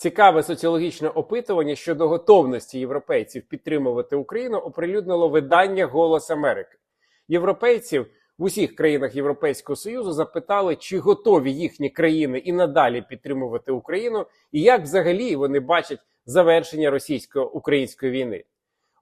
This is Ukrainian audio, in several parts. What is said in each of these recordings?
Цікаве соціологічне опитування щодо готовності європейців підтримувати Україну оприлюднило видання Голос Америки. Європейців в усіх країнах Європейського Союзу запитали, чи готові їхні країни і надалі підтримувати Україну, і як взагалі вони бачать завершення російсько-української війни.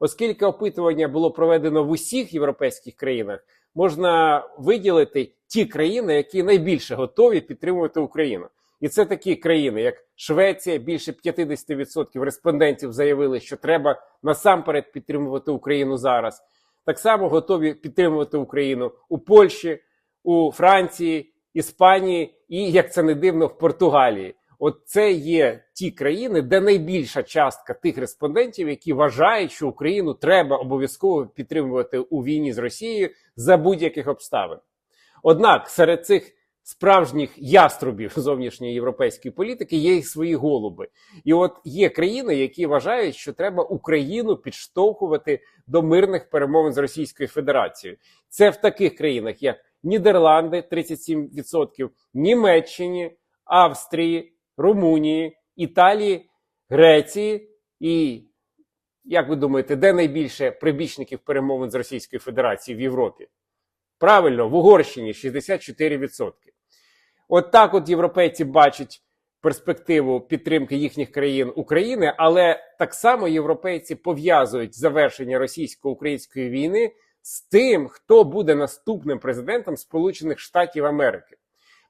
Оскільки опитування було проведено в усіх європейських країнах, можна виділити ті країни, які найбільше готові підтримувати Україну. І це такі країни, як Швеція, більше 50% респондентів заявили, що треба насамперед підтримувати Україну зараз. Так само готові підтримувати Україну у Польщі, у Франції, Іспанії і, як це не дивно, в Португалії. От це є ті країни, де найбільша частка тих респондентів, які вважають, що Україну треба обов'язково підтримувати у війні з Росією за будь-яких обставин. Однак серед цих справжніх яструбів зовнішньої європейської політики є і свої голуби. І от є країни, які вважають, що треба Україну підштовхувати до мирних перемовин з Російською Федерацією. Це в таких країнах, як Нідерланди 37%, Німеччині, Австрії, Румунії, Італії, Греції і. Як ви думаєте, де найбільше прибічників перемовин з Російською Федерацією в Європі? Правильно, в Угорщині 64%. От так от європейці бачать перспективу підтримки їхніх країн України, але так само європейці пов'язують завершення російсько-української війни з тим, хто буде наступним президентом Сполучених Штатів Америки.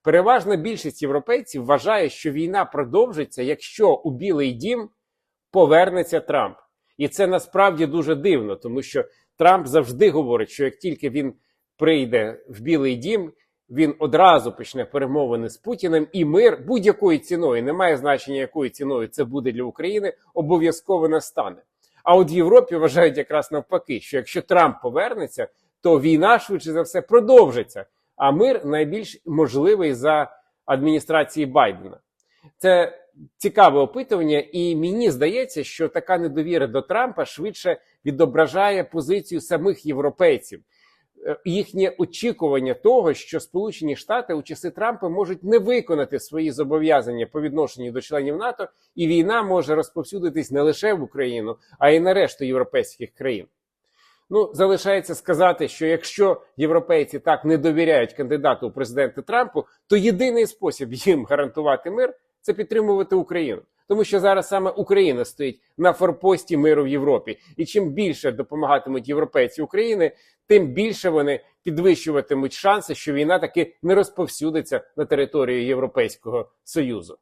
Переважна більшість європейців вважає, що війна продовжиться, якщо у Білий Дім повернеться Трамп. І це насправді дуже дивно, тому що Трамп завжди говорить, що як тільки він прийде в Білий Дім, він одразу почне перемовини з Путіним, і мир будь-якою ціною, немає значення, якою ціною це буде для України, обов'язково настане. А от в Європі вважають якраз навпаки, що якщо Трамп повернеться, то війна швидше за все продовжиться. А мир найбільш можливий за адміністрації Байдена. Це цікаве опитування, і мені здається, що така недовіра до Трампа швидше відображає позицію самих європейців, їхнє очікування того, що Сполучені Штати у часи Трампа можуть не виконати свої зобов'язання по відношенню до членів НАТО, і війна може розповсюдитись не лише в Україну, а й на решту європейських країн. Ну, залишається сказати, що якщо європейці так не довіряють кандидату у президенти Трампу, то єдиний спосіб їм гарантувати мир це підтримувати Україну. Тому що зараз саме Україна стоїть на форпості миру в Європі, і чим більше допомагатимуть європейці України, тим більше вони підвищуватимуть шанси, що війна таки не розповсюдиться на територію Європейського союзу.